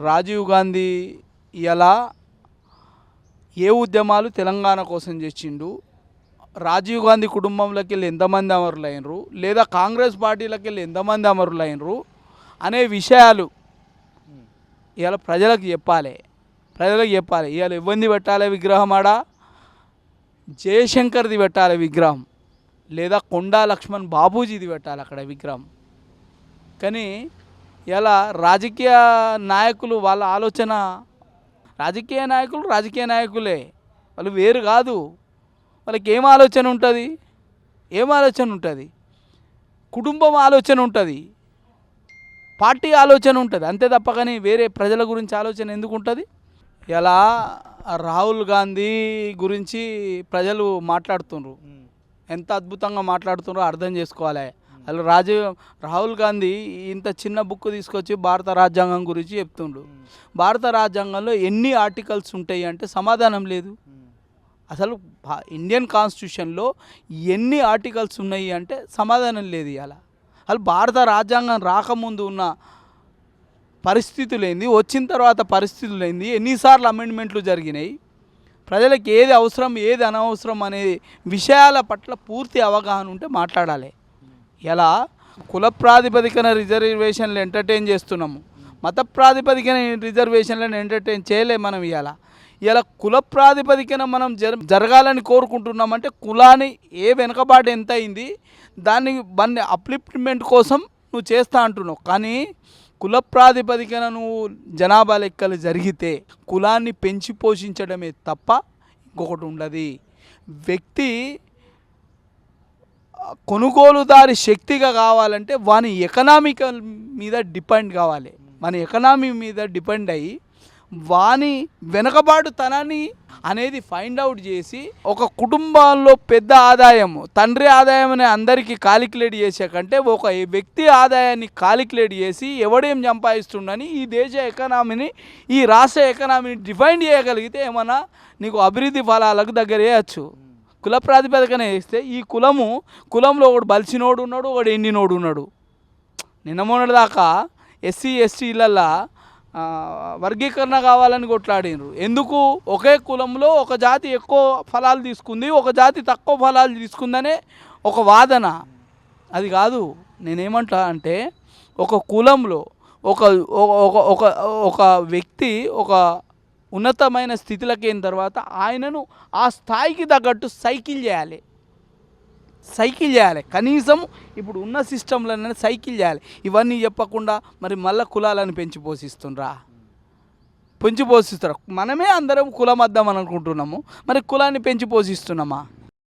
రాజీవ్ గాంధీ ఎలా ఏ ఉద్యమాలు తెలంగాణ కోసం చేసిండు? రాజీవ్ గాంధీ కుటుంబంలోకి వెళ్ళి ఎంతమంది అమరులైనరు? లేదా కాంగ్రెస్ పార్టీలోకి వెళ్ళి ఎంతమంది అమరులైనరు? అనే విషయాలు ఇవాళ ప్రజలకు చెప్పాలి. ప్రజలకు చెప్పాలి. ఇవాళ ఇబ్బంది పెట్టాలి విగ్రహం ఆడ? జయశంకర్ది పెట్టాలి విగ్రహం. లేదా కొండా లక్ష్మణ్ బాబూజీది పెట్టాలి అక్కడ విగ్రహం. కానీ ఇలా రాజకీయ నాయకులు వాళ్ళ ఆలోచన? రాజకీయ నాయకులు రాజకీయ నాయకులే. వాళ్ళు వేరు కాదు. వాళ్ళకి ఏం ఆలోచన ఉంటుంది? ఏం ఆలోచన ఉంటుంది? కుటుంబం ఆలోచన ఉంటుంది. పార్టీ ఆలోచన ఉంటుంది. అంతే తప్ప కానీ వేరే ప్రజల గురించి ఆలోచన ఎందుకు ఉంటుంది? ఇలా రాహుల్ గాంధీ గురించి ప్రజలు మాట్లాడుతుండ్రు. ఎంత అద్భుతంగా మాట్లాడుతున్నారో అర్థం చేసుకోవాలి. అసలు రాజీవ్ రాహుల్ గాంధీ ఇంత చిన్న బుక్ తీసుకొచ్చి భారత రాజ్యాంగం గురించి చెప్తుండు. భారత రాజ్యాంగంలో ఎన్ని ఆర్టికల్స్ ఉంటాయి అంటే సమాధానం లేదు. అసలు ఇండియన్ కాన్స్టిట్యూషన్లో ఎన్ని ఆర్టికల్స్ ఉన్నాయి అంటే సమాధానం లేదు ఇవాళ అసలు భారత రాజ్యాంగం రాకముందు ఉన్న పరిస్థితులు ఏంది వచ్చిన తర్వాత పరిస్థితులు ఏంది ఎన్నిసార్లు అమెండ్మెంట్లు జరిగినాయి ప్రజలకు ఏది అవసరం ఏది అనవసరం అనే విషయాల పట్ల పూర్తి అవగాహన ఉంటే మాట్లాడాలి. ఎలా? కుల ప్రాతిపదికన రిజర్వేషన్లు ఎంటర్టైన్ చేస్తున్నాము. మత ప్రాతిపదికన రిజర్వేషన్లను ఎంటర్టైన్ చేయలే మనం ఇలా ఇలా కుల ప్రాతిపదికన మనం జర జరగాలని కోరుకుంటున్నామంటే కులాన్ని ఏ వెనుకబాటు ఎంత అయింది దాన్ని దాన్ని అప్లిప్మెంట్ కోసం నువ్వు చేస్తా అంటున్నావు. కానీ కుల ప్రాతిపదికన నువ్వు జనాభా లెక్కలు జరిగితే కులాన్ని పెంచి పోషించడమే తప్ప ఇంకొకటి ఉండదు. వ్యక్తి కొనుగోలుదారి శక్తిగా కావాలంటే వాని ఎకనామికల్ మీద డిపెండ్ కావాలి. మన ఎకనామీ మీద డిపెండ్ అయ్యి వాని వెనకబాటుతనాన్ని అనేది ఫైండ్ అవుట్ చేసి ఒక కుటుంబంలో పెద్ద ఆదాయం తండ్రి ఆదాయం అనే అందరికీ కాలిక్యులేట్ చేసే కంటే ఒక వ్యక్తి ఆదాయాన్ని కాలిక్యులేట్ చేసి ఎవడేం సంపాదిస్తుండని ఈ దేశ ఎకనామీని ఈ రాష్ట్ర ఎకనామీని డిఫైన్ చేయగలిగితే ఏమన్నా నీకు అభివృద్ధి ఫలాలకు దగ్గర వేయచ్చు కుల ప్రాతిపదికన వేస్తే ఈ కులము కులంలో ఒకడు బలిసినోడు ఉన్నాడు ఒకడు ఎండినోడు ఉన్నాడు. నిన్న మొన్నటి దాకా ఎస్సీ ఎస్టీలల్లా వర్గీకరణ కావాలని కొట్లాడినరు ఎందుకు? ఒకే కులంలో ఒక జాతి ఎక్కువ ఫలాలు తీసుకుంది ఒక జాతి తక్కువ ఫలాలు తీసుకుందనే ఒక వాదన. అది కాదు నేనేమంటా అంటే ఒక కులంలో ఒక ఒక ఒక ఒక వ్యక్తి ఒక ఉన్నతమైన స్థితిలోకి అయిన తర్వాత ఆయనను ఆ స్థాయికి తగ్గట్టు సైకిల్ చేయాలి. సైకిల్ చేయాలి. కనీసం ఇప్పుడు ఉన్న సిస్టంలోనే సైకిల్ చేయాలి. ఇవన్నీ చెప్పకుండా మరి మళ్ళీ కులాలను పెంచి పోషిస్తుండ్రా? పెంచి పోషిస్తారు మనమే అందరం కులం అనుకుంటున్నాము. మరి కులాన్ని పెంచి పోషిస్తున్నామా?